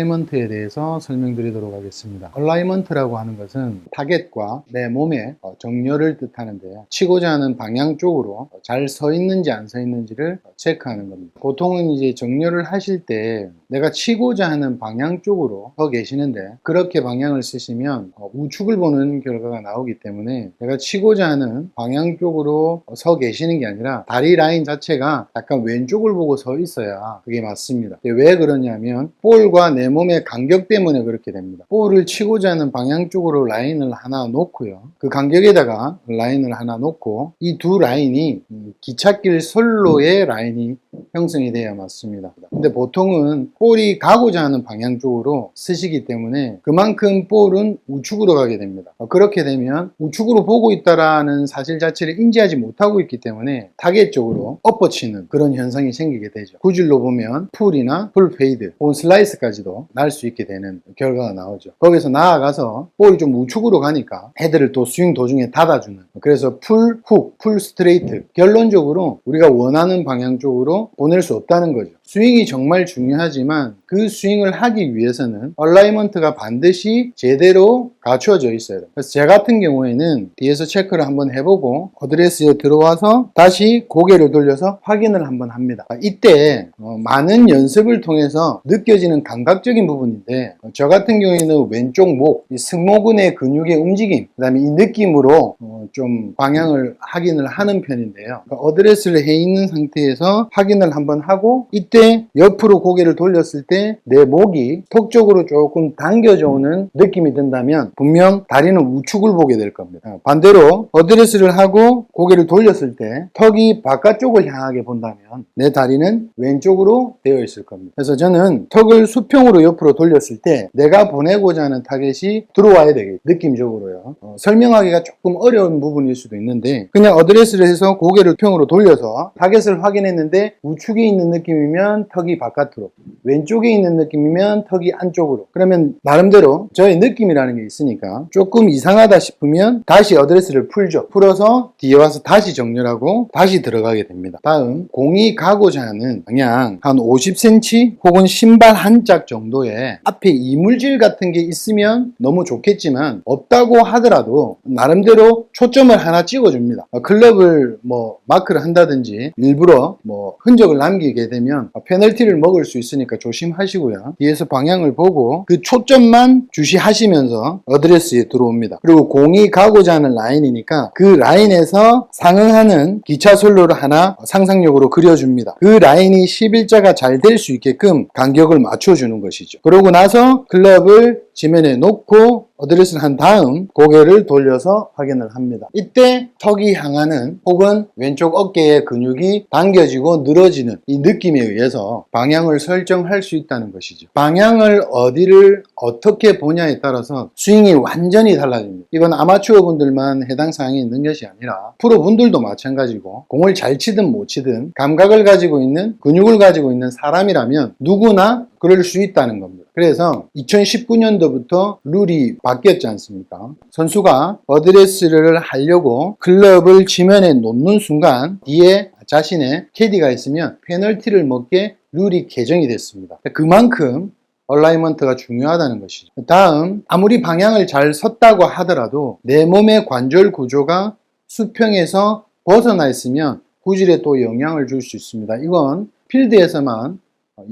얼라이먼트에 대해서 설명드리도록 하겠습니다. 얼라이먼트라고 하는 것은 타겟과 내 몸의 어, 정렬을 뜻하는데요. 치고자 하는 방향 쪽으로 잘 서 있는지 안 서 있는지를 체크하는 겁니다. 보통은 이제 정렬을 하실 때 내가 치고자 하는 방향 쪽으로 서 계시는데 그렇게 방향을 쓰시면 어, 우측을 보는 결과가 나오기 때문에 내가 치고자 하는 방향 쪽으로 서 계시는 게 아니라 다리 라인 자체가 약간 왼쪽을 보고 서 있어야 그게 맞습니다. 왜 그러냐면 볼과 내 몸의 간격 때문에 그렇게 됩니다. 볼을 치고자 하는 방향 쪽으로 라인을 하나 놓고요. 그 간격에다가 라인을 하나 놓고 이 두 라인이 음, 기찻길 선로의 라인이 형성이 돼야 맞습니다. 근데 보통은 볼이 가고자 하는 방향 쪽으로 쓰시기 때문에 그만큼 볼은 우측으로 가게 됩니다. 어, 그렇게 되면 우측으로 보고 있다라는 사실 자체를 인지하지 못하고 있기 때문에 타겟 쪽으로 엎어치는 그런 현상이 생기게 되죠. 구질로 보면 풀이나 풀 페이드 혹은 슬라이스까지도 날 수 있게 되는 결과가 나오죠. 거기서 나아가서 볼이 좀 우측으로 가니까 헤드를 또 스윙 도중에 닫아주는 그래서 풀 훅, 풀 스트레이트 결론적으로 우리가 원하는 방향 쪽으로 보낼 수 없다는 거죠. 스윙이 정말 중요하지만 그 스윙을 하기 위해서는 얼라이먼트가 반드시 제대로 갖추어져 있어야 돼요. 그래서 제 같은 경우에는 뒤에서 체크를 한번 해보고 어드레스에 들어와서 다시 고개를 돌려서 확인을 한번 합니다. 이때 어, 많은 연습을 통해서 느껴지는 감각적인 부분인데 어, 저 같은 경우에는 왼쪽 목, 이 승모근의 근육의 움직임, 그 다음에 이 느낌으로 어, 좀 방향을 확인을 하는 편인데요. 그러니까 어드레스를 해 있는 상태에서 확인을 한번 하고 이때 옆으로 고개를 돌렸을 때 내 목이 턱 쪽으로 조금 당겨져 오는 느낌이 든다면 분명 다리는 우측을 보게 될 겁니다. 반대로 어드레스를 하고 고개를 돌렸을 때 턱이 바깥쪽을 향하게 본다면 내 다리는 왼쪽으로 되어 있을 겁니다. 그래서 저는 턱을 수평으로 옆으로 돌렸을 때 내가 보내고자 하는 타겟이 들어와야 되겠죠. 느낌적으로요. 어, 설명하기가 조금 어려운 부분일 수도 있는데 그냥 어드레스를 해서 고개를 평으로 돌려서 타겟을 확인했는데 우측에 있는 느낌이면 턱이 바깥으로 왼쪽에 있는 느낌이면 턱이 안쪽으로. 그러면 나름대로 저의 느낌이라는 게 있으니까 조금 이상하다 싶으면 다시 어드레스를 풀죠. 풀어서 뒤에 와서 다시 정렬하고 다시 들어가게 됩니다. 다음 공이 가고자 하는 방향. 한 50cm 혹은 신발 한 짝 정도의 앞에 이물질 같은 게 있으면 너무 좋겠지만 없다고 하더라도 나름대로 초점을 하나 찍어줍니다. 어, 클럽을 뭐 마크를 한다든지 일부러 뭐 흔적을 남기게 되면 페널티를 먹을 수 있으니까 조심하시고요. 뒤에서 방향을 보고 그 초점만 주시하시면서 어드레스에 들어옵니다. 그리고 공이 가고자 하는 라인이니까 그 라인에서 상응하는 기차 선로를 하나 상상력으로 그려줍니다. 그 라인이 11자가 잘 될 수 있게끔 간격을 맞춰주는 것이죠. 그러고 나서 클럽을 지면에 놓고 어드레스를 한 다음 고개를 돌려서 확인을 합니다. 이때 턱이 향하는 혹은 왼쪽 어깨의 근육이 당겨지고 늘어지는 이 느낌에 의해서 방향을 설정할 수 있다는 것이죠. 방향을 어디를 어떻게 보냐에 따라서 스윙이 완전히 달라집니다. 이건 아마추어 분들만 해당 사항이 있는 것이 아니라 프로 분들도 마찬가지고 공을 잘 치든 못 치든 감각을 가지고 있는 근육을 가지고 있는 사람이라면 누구나 그럴 수 있다는 겁니다. 그래서 2019년도부터 룰이 바뀌었지 않습니까? 선수가 어드레스를 하려고 클럽을 지면에 놓는 순간 뒤에 자신의 캐디가 있으면 페널티를 먹게 룰이 개정이 됐습니다. 그만큼 얼라이먼트가 중요하다는 것이죠. 다음, 아무리 방향을 잘 섰다고 하더라도 내 몸의 관절 구조가 수평에서 벗어나 있으면 구질에 또 영향을 줄 수 있습니다. 이건 필드에서만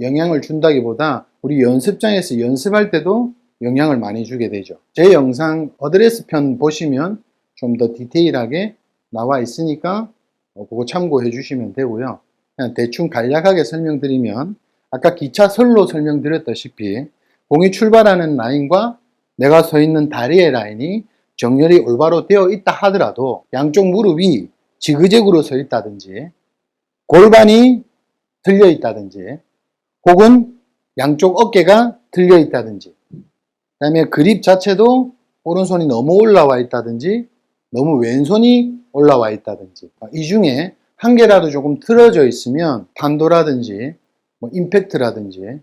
영향을 준다기보다 우리 연습장에서 연습할 때도 영향을 많이 주게 되죠. 제 영상 어드레스 편 보시면 좀 더 디테일하게 나와 있으니까 어, 그거 참고해 주시면 되고요. 그냥 대충 간략하게 설명드리면 아까 기차 선로 설명드렸다시피 공이 출발하는 라인과 내가 서 있는 다리의 라인이 정렬이 올바로 되어 있다 하더라도 양쪽 무릎이 지그재그로 서 있다든지 골반이 들려 있다든지 혹은 양쪽 어깨가 들려 있다든지 그 다음에 그립 자체도 오른손이 너무 올라와 있다든지 너무 왼손이 올라와 있다든지 이 중에 한 개라도 조금 틀어져 있으면 탄도라든지 뭐 임팩트라든지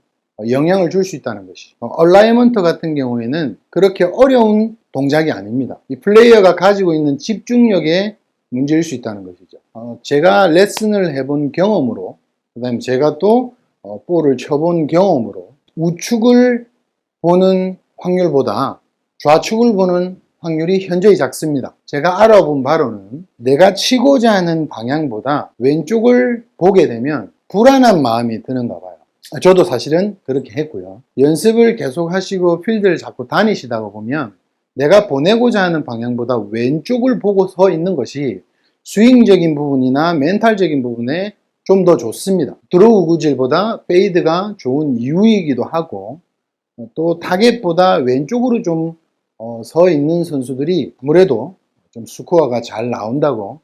영향을 줄 수 있다는 것이죠. 얼라이먼트 같은 경우에는 그렇게 어려운 동작이 아닙니다. 이 플레이어가 가지고 있는 집중력에 문제일 수 있다는 것이죠. 어, 제가 레슨을 해본 경험으로 그 다음에 제가 또 어, 볼을 쳐본 경험으로 우측을 보는 확률보다 좌측을 보는 확률이 현저히 작습니다. 제가 알아본 바로는 내가 치고자 하는 방향보다 왼쪽을 보게 되면 불안한 마음이 드는가 봐요. 저도 사실은 그렇게 했고요. 연습을 계속 하시고 필드를 자꾸 다니시다가 보면 내가 보내고자 하는 방향보다 왼쪽을 보고 서 있는 것이 스윙적인 부분이나 멘탈적인 부분에 좀 더 좋습니다. 드로우 구질보다 페이드가 좋은 이유이기도 하고 또 타겟보다 왼쪽으로 좀 어, 서 있는 선수들이 아무래도 좀 스코어가 잘 나온다고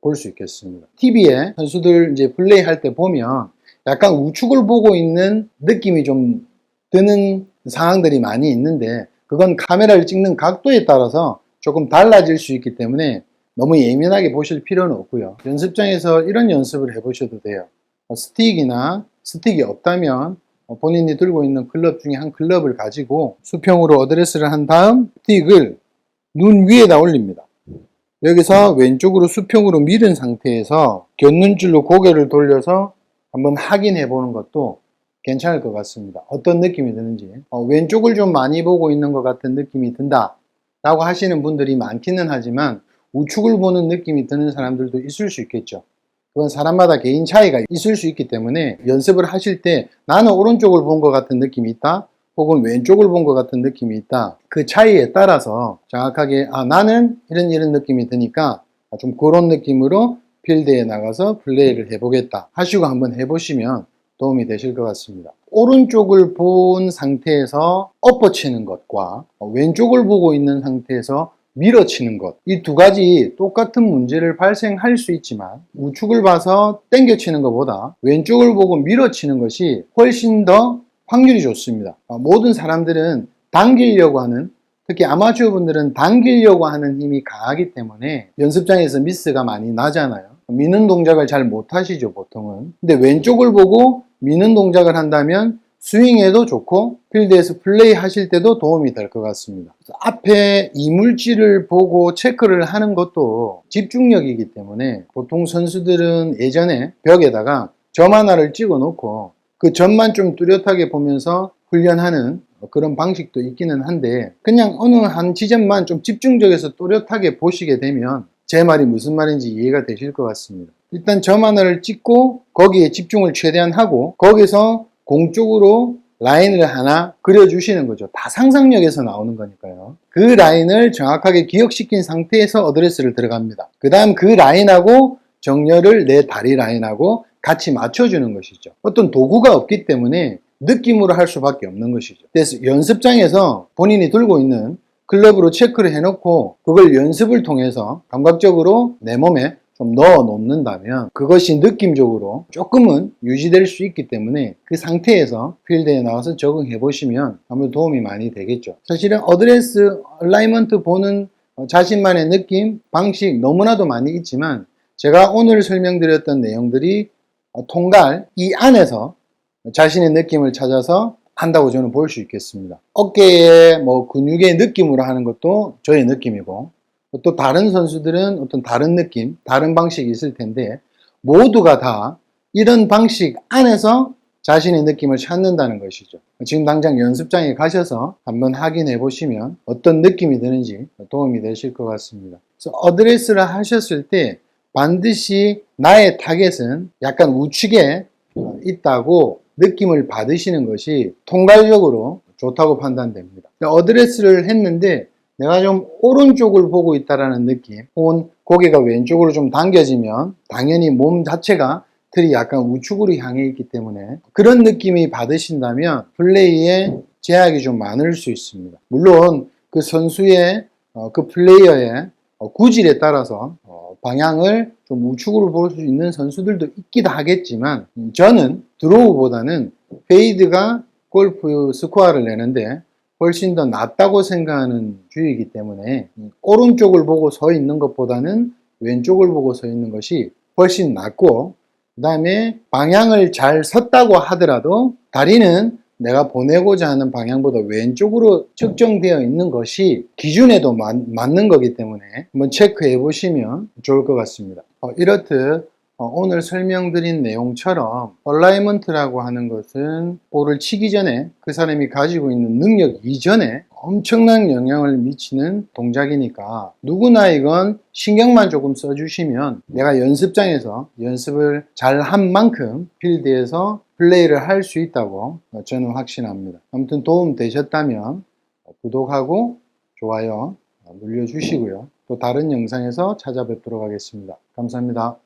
볼 수 있겠습니다. TV에 선수들 이제 플레이 할 때 보면 약간 우측을 보고 있는 느낌이 좀 드는 상황들이 많이 있는데 그건 카메라를 찍는 각도에 따라서 조금 달라질 수 있기 때문에 너무 예민하게 보실 필요는 없고요. 연습장에서 이런 연습을 해 보셔도 돼요. 어, 스틱이나 스틱이 없다면 어, 본인이 들고 있는 클럽 중에 한 클럽을 가지고 수평으로 어드레스를 한 다음 스틱을 눈 위에다 올립니다. 여기서 왼쪽으로 수평으로 밀은 상태에서 곁눈질로 고개를 돌려서 한번 확인해 보는 것도 괜찮을 것 같습니다. 어떤 느낌이 드는지. 어, 왼쪽을 좀 많이 보고 있는 것 같은 느낌이 든다. 라고 하시는 분들이 많기는 하지만 우측을 보는 느낌이 드는 사람들도 있을 수 있겠죠. 그건 사람마다 개인 차이가 있을 수 있기 때문에 연습을 하실 때 나는 오른쪽을 본 것 같은 느낌이 있다. 혹은 왼쪽을 본 것 같은 느낌이 있다. 그 차이에 따라서 정확하게 아 나는 이런 이런 느낌이 드니까 좀 그런 느낌으로 필드에 나가서 플레이를 해보겠다 하시고 한번 해보시면 도움이 되실 것 같습니다. 오른쪽을 본 상태에서 엎어치는 것과 왼쪽을 보고 있는 상태에서 밀어치는 것. 이 두 가지 똑같은 문제를 발생할 수 있지만 우측을 봐서 땡겨치는 것보다 왼쪽을 보고 밀어치는 것이 훨씬 더 확률이 좋습니다. 어, 모든 사람들은 당기려고 하는 특히 아마추어 분들은 당기려고 하는 힘이 강하기 때문에 연습장에서 미스가 많이 나잖아요. 미는 동작을 잘 못하시죠, 보통은. 근데 왼쪽을 보고 미는 동작을 한다면 스윙에도 좋고 필드에서 플레이 하실 때도 도움이 될 것 같습니다. 앞에 이물질을 보고 체크를 하는 것도 집중력이기 때문에 보통 선수들은 예전에 벽에다가 점 하나를 찍어 놓고 그 점만 좀 뚜렷하게 보면서 훈련하는 그런 방식도 있기는 한데 그냥 어느 한 지점만 좀 집중적에서 또렷하게 보시게 되면 제 말이 무슨 말인지 이해가 되실 것 같습니다. 일단 점 하나를 찍고 거기에 집중을 최대한 하고 거기서 공쪽으로 라인을 하나 그려주시는 거죠. 다 상상력에서 나오는 거니까요. 그 라인을 정확하게 기억시킨 상태에서 어드레스를 들어갑니다. 그 다음 그 라인하고 정렬을 내 다리 라인하고 같이 맞춰주는 것이죠. 어떤 도구가 없기 때문에 느낌으로 할 수밖에 없는 것이죠. 그래서 연습장에서 본인이 들고 있는 클럽으로 체크를 해놓고 그걸 연습을 통해서 감각적으로 내 몸에 좀 넣어 놓는다면 그것이 느낌적으로 조금은 유지될 수 있기 때문에 그 상태에서 필드에 나와서 적응해 보시면 아무래도 도움이 많이 되겠죠. 사실은 어드레스 얼라이먼트 보는 어, 자신만의 느낌, 방식 너무나도 많이 있지만 제가 오늘 설명드렸던 내용들이 어, 통갈 이 안에서 자신의 느낌을 찾아서 한다고 저는 볼 수 있겠습니다. 어깨의 뭐 근육의 느낌으로 하는 것도 저의 느낌이고 또 다른 선수들은 어떤 다른 느낌, 다른 방식이 있을 텐데 모두가 다 이런 방식 안에서 자신의 느낌을 찾는다는 것이죠. 지금 당장 연습장에 가셔서 한번 확인해 보시면 어떤 느낌이 드는지 도움이 되실 것 같습니다. 그래서 어드레스를 하셨을 때 반드시 나의 타겟은 약간 우측에 있다고 느낌을 받으시는 것이 통괄적으로 좋다고 판단됩니다. 어드레스를 했는데 내가 좀 오른쪽을 보고 있다라는 느낌 혹은 고개가 왼쪽으로 좀 당겨지면 당연히 몸 자체가 틀이 약간 우측으로 향해 있기 때문에 그런 느낌이 받으신다면 플레이에 제약이 좀 많을 수 있습니다. 물론 그 선수의 어, 그 플레이어의 어, 구질에 따라서 어, 방향을 좀 우측으로 볼 수 있는 선수들도 있기도 하겠지만 음, 저는 드로우보다는 페이드가 골프 스코어를 내는데 훨씬 더 낫다고 생각하는 주의이기 때문에 오른쪽을 보고 서 있는 것보다는 왼쪽을 보고 서 있는 것이 훨씬 낫고 그 다음에 방향을 잘 섰다고 하더라도 다리는 내가 보내고자 하는 방향보다 왼쪽으로 측정되어 있는 것이 기준에도 맞, 는 거기 때문에 한번 체크해 보시면 좋을 것 같습니다. 어, 이렇듯 어, 오늘 설명드린 내용처럼 얼라이먼트라고 하는 것은 볼을 치기 전에 그 사람이 가지고 있는 능력 이전에 엄청난 영향을 미치는 동작이니까 누구나 이건 신경만 조금 써주시면 내가 연습장에서 연습을 잘 한 만큼 필드에서 플레이를 할 수 있다고 저는 확신합니다. 아무튼 도움 되셨다면 구독하고 좋아요 눌러주시고요. 또 다른 영상에서 찾아뵙도록 하겠습니다. 감사합니다.